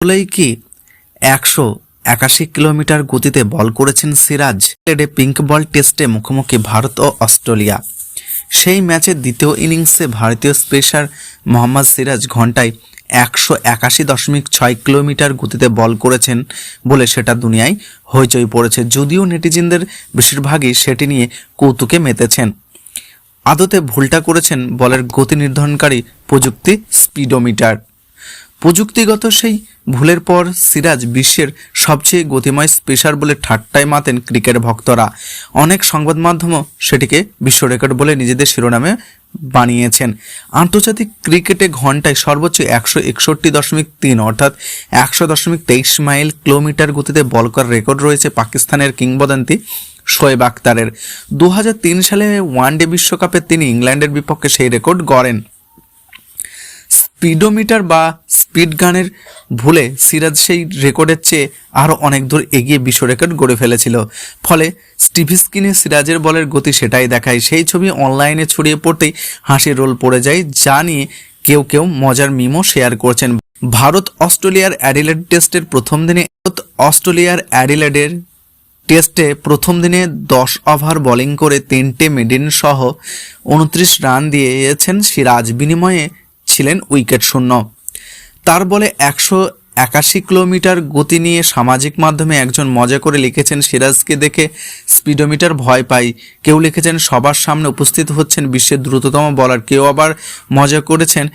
বলেই কি? একশো একাশি কিলোমিটার গতিতে বল করেছেন সিরাজ। পিঙ্ক বল টেস্টে মুখোমুখি ভারত ও অস্ট্রেলিয়া। সেই ম্যাচের দ্বিতীয় ইনিংসে ভারতীয় স্পেশার মোহাম্মদ সিরাজ ঘন্টায় একশো একাশি দশমিক ছয় কিলোমিটার গতিতে বল করেছেন বলে সেটা দুনিয়ায় হইচই পড়েছে। যদিও নেটিজেনদের বেশিরভাগই সেটি নিয়ে কৌতুকে মেতেছেন। আদতে ভুলটা করেছেন বলের গতি নির্ধারণকারী প্রযুক্তি স্পিডোমিটার। প্রযুক্তিগত সেই ভুলের পর সিরাজ বিশ্বের সবচেয়ে গতিময় স্পেশার বলে ঠাট্টায় মাতেন ক্রিকেট ভক্তরা। অনেক সংবাদ মাধ্যমও সেটিকে বিশ্ব রেকর্ড বলে নিজেদের শিরোনামে বানিয়েছেন। আন্তর্জাতিক ক্রিকেটে ঘন্টায় সর্বোচ্চ একশো একষট্টি দশমিক তিন অর্থাৎ একশো দশমিক তেইশ মাইল কিলোমিটার গতিতে বল করার রেকর্ড রয়েছে পাকিস্তানের কিংবদন্তি শোয়েব আক্তারের দু হাজার তিন সালে ওয়ানডে বিশ্বকাপে তিনি ইংল্যান্ডের বিপক্ষে সেই রেকর্ড গড়েন। স্পিডোমিটার বা স্পিড গানের ভুলে সিরাজ সেই রেকর্ডের চেয়ে আরও অনেক দূর এগিয়ে বিশ্ব রেকর্ড গড়ে ফেলেছিল। ফলে টিভি স্ক্রিনে সিরাজের বলের গতি সেটাই দেখায়। সেই ছবি অনলাইনে ছড়িয়ে পড়তেই হাসির রোল পড়ে যায়, যা নিয়ে কেউ কেউ মজার মিমও শেয়ার করছেন। ভারত অস্ট্রেলিয়ার অ্যাডিলেড টেস্টের প্রথম দিনে ভারত অস্ট্রেলিয়ার অ্যাডিলেডের টেস্টে প্রথম দিনে দশ ওভার বোলিং করে তিনটে মেডিন সহ উনত্রিশ রান দিয়েছেন সিরাজ। বিনিময়ে ছিলেন উইকেট শূন্য। তার বলে একশো একাশি কিলোমিটার গতি নিয়ে সামাজিক মাধ্যমে একজন মজা করে লিখেছেন, সিরাজকে দেখে স্পিডোমিটার ভয় পাই। কেউ লিখেছেন, সবার সামনে উপস্থিত হচ্ছেন বিশ্বের দ্রুততম বলার। কেউ আবার মজা করেছেন,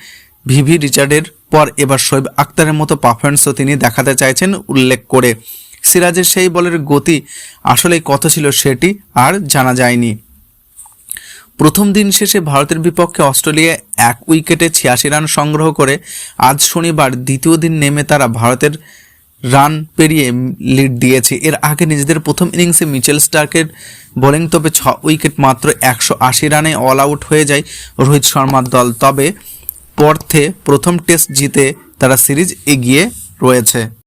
ভিভি রিচার্ডের পর এবার শোয়েব আক্তারের মতো পারফরমেন্সও তিনি দেখাতে চাইছেন উল্লেখ করে। সিরাজের সেই বলের গতি আসলে কত ছিল সেটি আর জানা যায়নি। প্রথম দিন শেষে ভারতের বিপক্ষে অস্ট্রেলিয়া এক উইকেটে ছিয়াশি রান সংগ্রহ করে আজ শনিবার দ্বিতীয় দিন নেমে তারা ভারতের রান পেরিয়ে লিড দিয়েছে। এর আগে নিজেদের প্রথম ইনিংসে মিচেল স্টার্কের বোলিং তবে ছ উইকেট মাত্র একশো আশি রানে অল আউট হয়ে যায় রোহিত শর্মার দল। তবে পর্থে প্রথম টেস্ট জিতে তারা সিরিজ এগিয়ে রয়েছে।